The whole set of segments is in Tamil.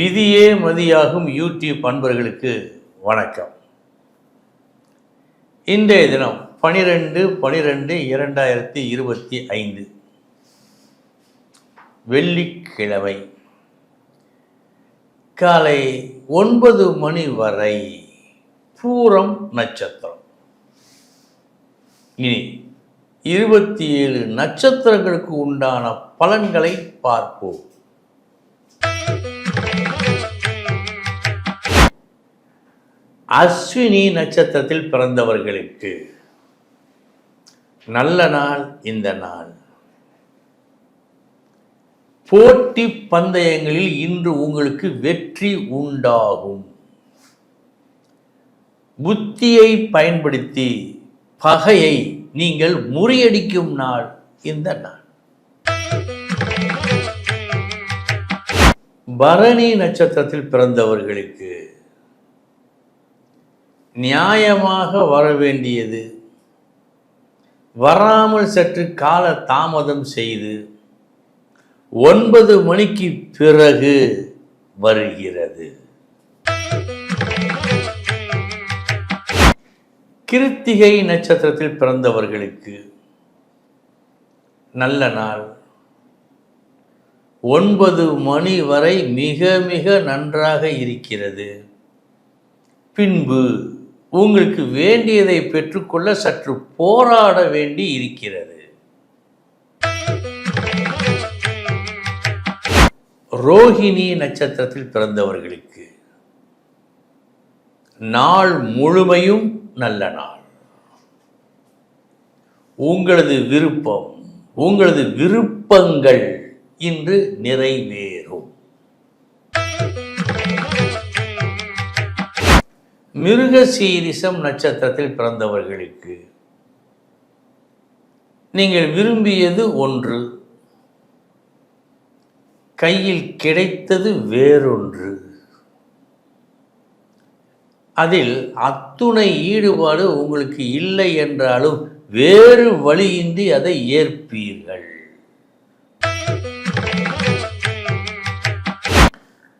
விதியே மதியாகும் யூடியூப் அன்பர்களுக்கு வணக்கம். இன்றைய தினம் பனிரெண்டு பனிரெண்டு இரண்டாயிரத்தி இருபத்தி ஐந்து. வெள்ளிக்கிழமை. காலை ஒன்பது மணி வரை பூரம் நட்சத்திரம். இனி இருபத்தி ஏழு நட்சத்திரங்களுக்கு உண்டான பலன்களை பார்ப்போம். அஸ்வினி நட்சத்திரத்தில் பிறந்தவர்களுக்கு நல்ல நாள் இந்த நாள். போட்டி பந்தயங்களில் இன்று உங்களுக்கு வெற்றி உண்டாகும். புத்தியை பயன்படுத்தி பகையை நீங்கள் முறியடிக்கும் நாள் இந்த நாள். பரணி நட்சத்திரத்தில் பிறந்தவர்களுக்கு நியாயமாக வர வேண்டியது வராமல் சற்று கால தாமதம் செய்து ஒன்பது மணிக்கு பிறகு வருகிறது. கிருத்திகை நட்சத்திரத்தில் பிறந்தவர்களுக்கு நல்ல நாள். ஒன்பது மணி வரை மிக மிக நன்றாக இருக்கிறது. பின்பு உங்களுக்கு வேண்டியதை பெற்றுக்கொள்ள சற்று போராட வேண்டி இருக்கிறது. ரோஹிணி நட்சத்திரத்தில் பிறந்தவர்களுக்கு நாள் முழுமையும் நல்ல நாள். உங்களது விருப்பம் உங்களது விருப்பங்கள் இன்று நிறைவேறும். மிருகசீரிசம் நட்சத்திரத்தில் பிறந்தவர்களுக்கு நீங்கள் விரும்பியது ஒன்று கையில் கிடைத்தது வேறொன்று. அதில் அத்துணை ஈடுபாடு உங்களுக்கு இல்லை என்றாலும் வேறு வழியின்றி அதை ஏற்பீர்கள்.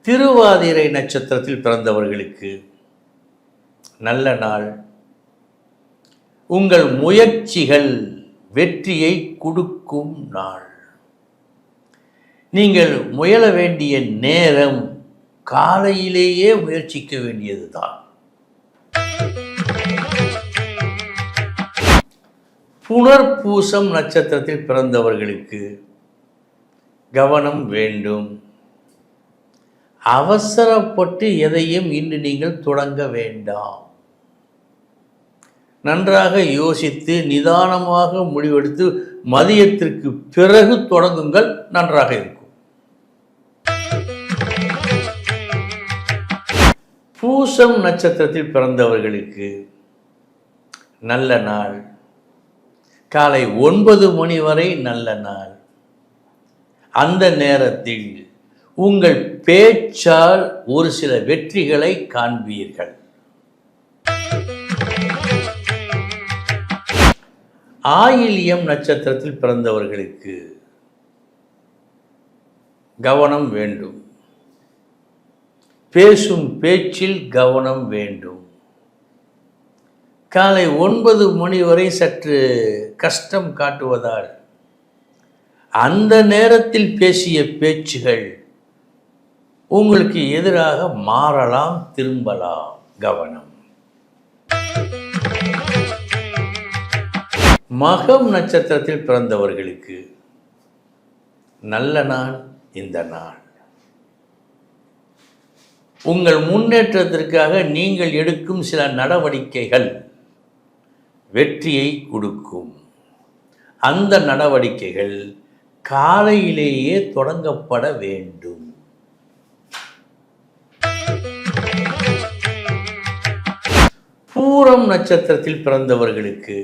திருவாதிரை நட்சத்திரத்தில் பிறந்தவர்களுக்கு நல்ல நாள். உங்கள் முயற்சிகள் வெற்றியை கொடுக்கும் நாள். நீங்கள் முயல வேண்டிய நேரம் காலையிலேயே முயற்சிக்க வேண்டியதுதான். புனர்பூசம் நட்சத்திரத்தில் பிறந்தவர்களுக்கு கவனம் வேண்டும். அவசரப்பட்டு எதையும் இன்று நீங்கள் தொடங்க வேண்டாம். நன்றாக யோசித்து நிதானமாக முடிவெடுத்து மதியத்திற்கு பிறகு தொடங்குங்கள் நன்றாக இருக்கும். பூசம் நட்சத்திரத்தில் பிறந்தவர்களுக்கு நல்ல நாள். காலை ஒன்பது மணி வரை நல்ல நாள். அந்த நேரத்தில் உங்கள் பேச்சால் ஒரு சில வெற்றிகளை காண்பீர்கள். ஆயில்யம் நட்சத்திரத்தில் பிறந்தவர்களுக்கு கவனம் வேண்டும். பேசும் பேச்சில் கவனம் வேண்டும். காலை ஒன்பது மணி வரை சற்று கஷ்டம் காட்டுவதால் அந்த நேரத்தில் பேசிய பேச்சுகள் உங்களுக்கு எதிராக மாறலாம் திரும்பலாம். கவனம். மகம் நட்சத்திரத்தில் பிறந்தவர்களுக்கு நல்ல நாள் இந்த நாள். உங்கள் முன்னேற்றத்திற்காக நீங்கள் எடுக்கும் சில நடவடிக்கைகள் வெற்றியை கொடுக்கும். அந்த நடவடிக்கைகள் காலையிலேயே தொடங்கப்பட வேண்டும். பூரம் நட்சத்திரத்தில் பிறந்தவர்களுக்கு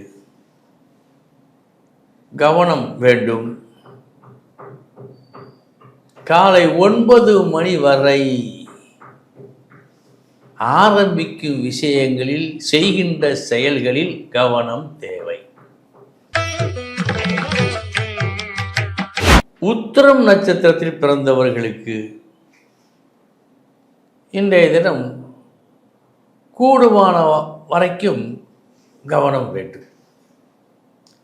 கவனம் வேண்டும். காலை ஒன்பது மணி வரை ஆரம்பிக்கும் விஷயங்களில் செய்கின்ற செயல்களில் கவனம் தேவை. உத்திரம் நட்சத்திரத்தில் பிறந்தவர்களுக்கு இன்றைய தினம் கூடுமான வரைக்கும் கவனம் வேண்டும்.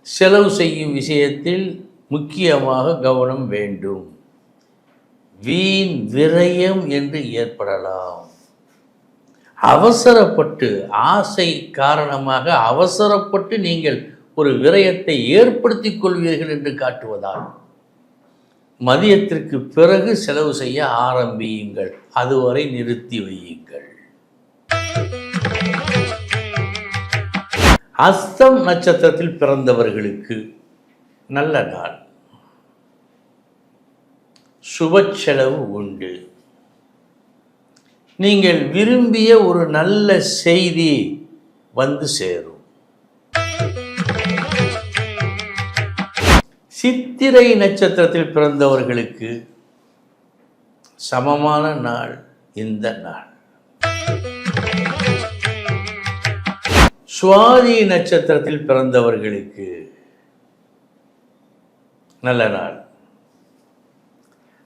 செலவு செய்யும் விஷயத்தில் முக்கியமாக கவனம் வேண்டும். வீண் விரயம் என்று ஏற்படலாம். அவசரப்பட்டு ஆசை காரணமாக அவசரப்பட்டு நீங்கள் ஒரு விரயத்தை ஏற்படுத்திக் கொள்வீர்கள் என்று காட்டுவதால் மதியத்திற்கு பிறகு செலவு செய்ய ஆரம்பியுங்கள். அதுவரை நிறுத்தி வையுங்கள். அஸ்தம் நட்சத்திரத்தில் பிறந்தவர்களுக்கு நல்ல நாள். சுப செலவு உண்டு. நீங்கள் விரும்பிய ஒரு நல்ல செய்தி வந்து சேரும். சித்திரை நட்சத்திரத்தில் பிறந்தவர்களுக்கு சமமான நாள் இந்த நாள். சுவாதி நட்சத்திரத்தில் பிறந்தவர்களுக்கு நல்ல நாள்.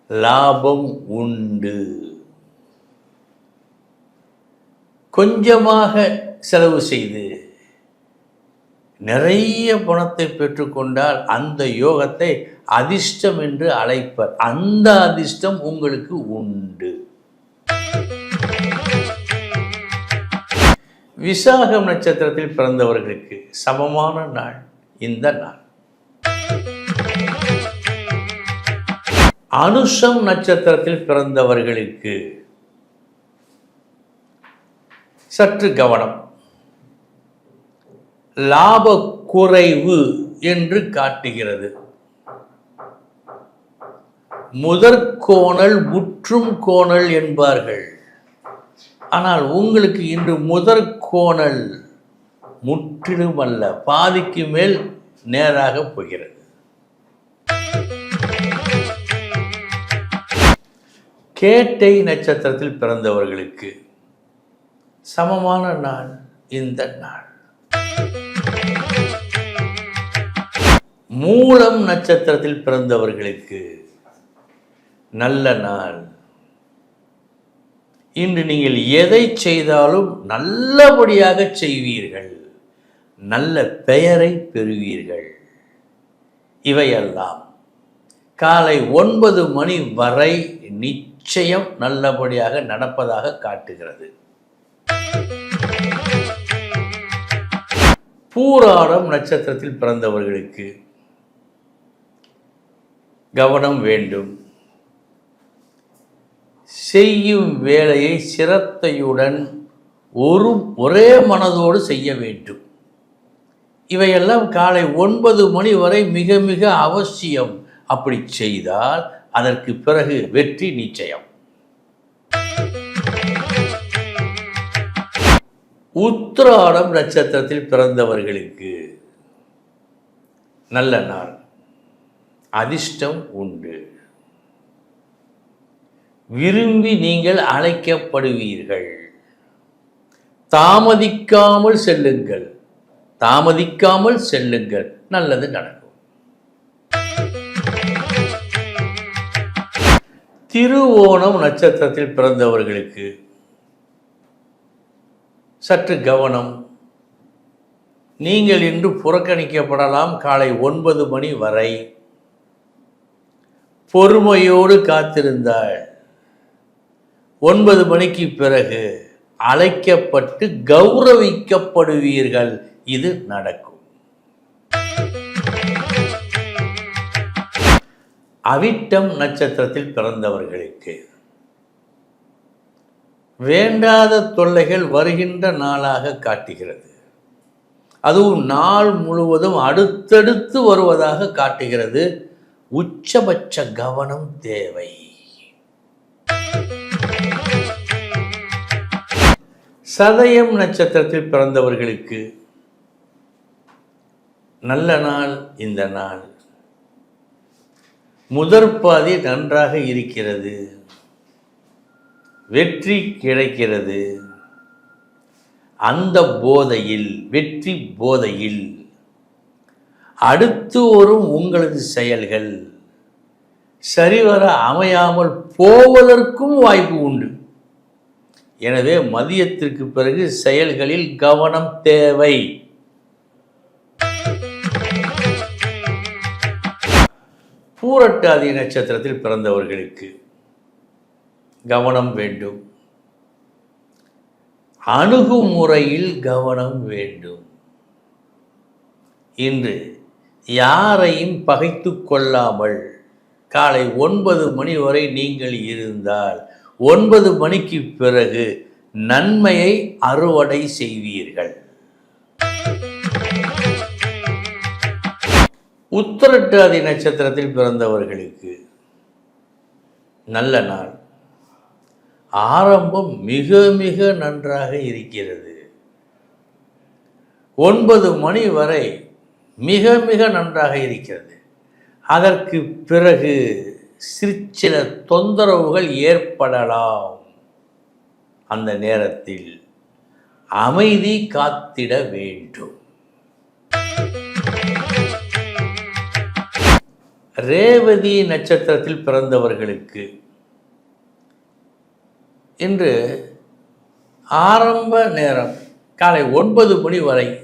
லாபம் உண்டு. கொஞ்சமாக செலவு செய்து நிறைய பணத்தை பெற்றுக்கொண்டால் அந்த யோகத்தை அதிர்ஷ்டம் என்று அழைப்பர். அந்த அதிர்ஷ்டம் உங்களுக்கு உண்டு. விசாகம் நட்சத்திரத்தில் பிறந்தவர்களுக்கு சமமான நாள் இந்த நாள். அனுஷம் நட்சத்திரத்தில் பிறந்தவர்களுக்கு சற்று கவனம். லாப குறைவு என்று காட்டுகிறது. முதற்கோணல் முற்றும் கோணல் என்பார்கள். ஆனால் உங்களுக்கு இன்று முதற் கோணல் முற்றிலும் அல்ல பாதிக்கு மேல் நேராக போகிறது. கேட்டை நட்சத்திரத்தில் பிறந்தவர்களுக்கு சமமான நாள் இந்த நாள். மூலம் நட்சத்திரத்தில் பிறந்தவர்களுக்கு நல்ல நாள். இன்று நீங்கள் எதை செய்தாலும் நல்லபடியாக செய்வீர்கள். நல்ல பெயரை பெறுவீர்கள். இவையெல்லாம் காலை ஒன்பது மணி வரை நிச்சயம் நல்லபடியாக நடப்பதாக காட்டுகிறது. பூராடம் நட்சத்திரத்தில் பிறந்தவர்களுக்கு கவனம் வேண்டும். செய்யும் வேலையை சிரத்தையுடன் ஒரு ஒரே மனதோடு செய்ய வேண்டும். இவையெல்லாம் காலை ஒன்பது மணி வரை மிக மிக அவசியம். அப்படி செய்தால் அதற்கு பிறகு வெற்றி நிச்சயம். உத்திராடம் நட்சத்திரத்தில் பிறந்தவர்களுக்கு நல்ல நாள். அதிர்ஷ்டம் உண்டு. விரும்பி நீங்கள் அழைக்கப்படுவீர்கள். தாமதிக்காமல் செல்லுங்கள். தாமதிக்காமல் செல்லுங்கள். நல்லது நடக்கும். திருவோணம் நட்சத்திரத்தில் பிறந்தவர்களுக்கு சற்று கவனம். நீங்கள் இன்று புறக்கணிக்கப்படலாம் காலை ஒன்பது மணி வரை. பொறுமையோடு காத்திருந்தாள் ஒன்பது மணிக்கு பிறகு அழைக்கப்பட்டு கௌரவிக்கப்படுவீர்கள். இது நடக்கும். அவிட்டம் நட்சத்திரத்தில் பிறந்தவர்களுக்கு வேண்டாத தொல்லைகள் வருகின்ற நாளாக காட்டுகிறது. அதுவும் நாள் முழுவதும் அடுத்தடுத்து வருவதாக காட்டுகிறது. உச்சபட்ச கவனம் தேவை. சதயம் நட்சத்திரத்தில் பிறந்தவர்களுக்கு நல்ல நாள் இந்த நாள். முதற் பாதி நன்றாக இருக்கிறது. வெற்றி கிடைக்கிறது. அந்த போதையில் வெற்றி போதையில். அடுத்து வரும் உங்களது செயல்கள். சரிவர அமையாமல் போவதற்கும் வாய்ப்பு உண்டு. எனவே மதியத்திற்கு பிறகு செயல்களில் கவனம் தேவை. பூரட்டாதி நட்சத்திரத்தில் பிறந்தவர்களுக்கு கவனம் வேண்டும். அணுகுமுறையில் கவனம் வேண்டும். இன்று யாரையும் பகைத்து கொள்ளாமல் காலை ஒன்பது மணி வரை நீங்கள் இருந்தால் ஒன்பது மணிக்கு பிறகு நன்மையை அறுவடை செய்வீர்கள். உத்தரட்டாதி நட்சத்திரத்தில் பிறந்தவர்களுக்கு நல்ல நாள். ஆரம்பம் மிக மிக நன்றாக இருக்கிறது. ஒன்பது மணி வரை மிக மிக நன்றாக இருக்கிறது. அதற்கு பிறகு சிற்சில தொந்தரவுகள் ஏற்படலாம். அந்த நேரத்தில் அமைதி காத்திட வேண்டும். ரேவதி நட்சத்திரத்தில் பிறந்தவர்களுக்கு இன்று ஆரம்ப நேரம் காலை ஒன்பது மணி வரை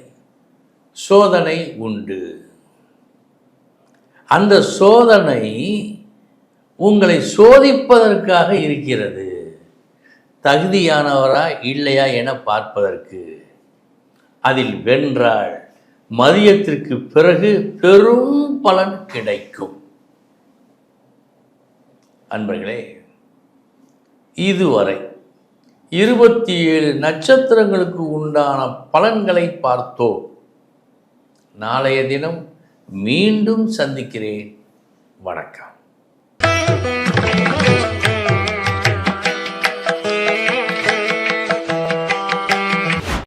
சோதனை உண்டு. அந்த சோதனை உங்களை சோதிப்பதற்காக இருக்கிறது. தகுதியானவரா இல்லையா என பார்ப்பதற்கு. அதில் வென்றால் மதியத்திற்கு பிறகு பெரும் பலன் கிடைக்கும். அன்பர்களே இதுவரை இருபத்தி ஏழு நட்சத்திரங்களுக்கு உண்டான பலன்களை பார்த்தோம். நாளைய தினம் மீண்டும் சந்திக்கிறேன். வணக்கம்.